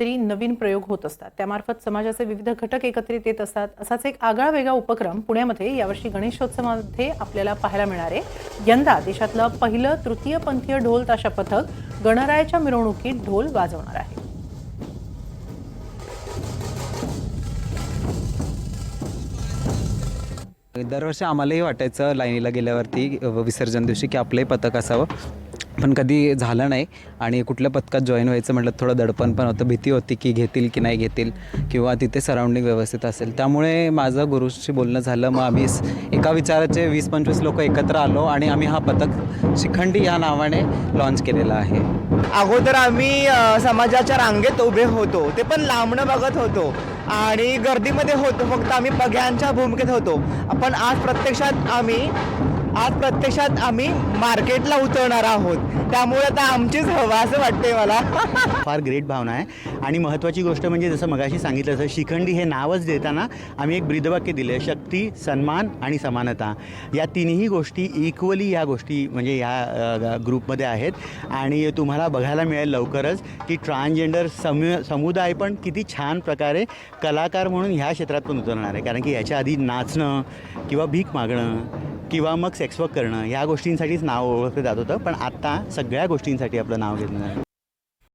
तरी नवीन प्रयोग होत असतात. त्यामार्फत समाजाचे विविध घटक एकत्रित येत असतात. असाच एक आगळा वेगळा उपक्रम पुण्यामध्ये यावर्षी गणेशोत्सवामध्ये आपल्याला पाहायला मिळणार आहे. यंदा देशातलं पहिलं तृतीयपंथीय ढोल ताशा पथक गणरायाच्या मिरवणुकीत ढोल वाजवणार आहे. दरवर्षी आम्हालाही वाटायचं लाईनीला गेल्यावरती विसर्जन दिवशी की आपलंही पथक असावं. पण कधी झालं नाही. आणि कुठल्या पथकात जॉईन व्हायचं म्हटलं थोडं दडपण पण होतं. भीती होती की घेतील की नाही घेतील किंवा तिथे सराउंडिंग व्यवस्थित असेल. त्यामुळे माझं गुरुशी बोलणं झालं. मग आम्ही एका विचाराचे वीस पंचवीस लोक एकत्र आलो आणि आम्ही हा पथक शिखंडी या नावाने लॉन्च केलेला आहे. अगोदर आम्ही समाजाच्या रांगेत उभे होतो. ते पण लांबणं बघत होतो. आणि गर्दीमध्ये होतो. फक्त आम्ही बघ्यांच्या भूमिकेत होतो. पण आज प्रत्यक्षात आम्ही आज प्रत्यक्षात आम्ही मार्केटला उतरणार आहोत. त्यामुळे आता आमचीच हवा असं वाटते मला. फार ग्रेट भावना आहे. आणि महत्त्वाची गोष्ट म्हणजे जसं मगाशी सांगितलं तसं शिखंडी हे नावच देताना आम्ही एक ब्रीदवाक्य दिलं आहे शक्ती सन्मान आणि समानता. या तिन्ही गोष्टी इक्वली या गोष्टी म्हणजे या ग्रुपमध्ये आहेत. आणि तुम्हाला बघायला मिळेल लवकरच की ट्रान्सजेंडर समु समुदाय पण किती छान प्रकारे कलाकार म्हणून ह्या क्षेत्रात पण उतरणार आहे. कारण की याच्या आधी नाचणं किंवा भीक मागणं किंवा मग सेक्सवर्क करणं ह्या गोष्टींसाठीच नाव ओळखलं जात होतं. पण आत्ता सगळ्या गोष्टींसाठी आपलं नाव घेतलं जातं.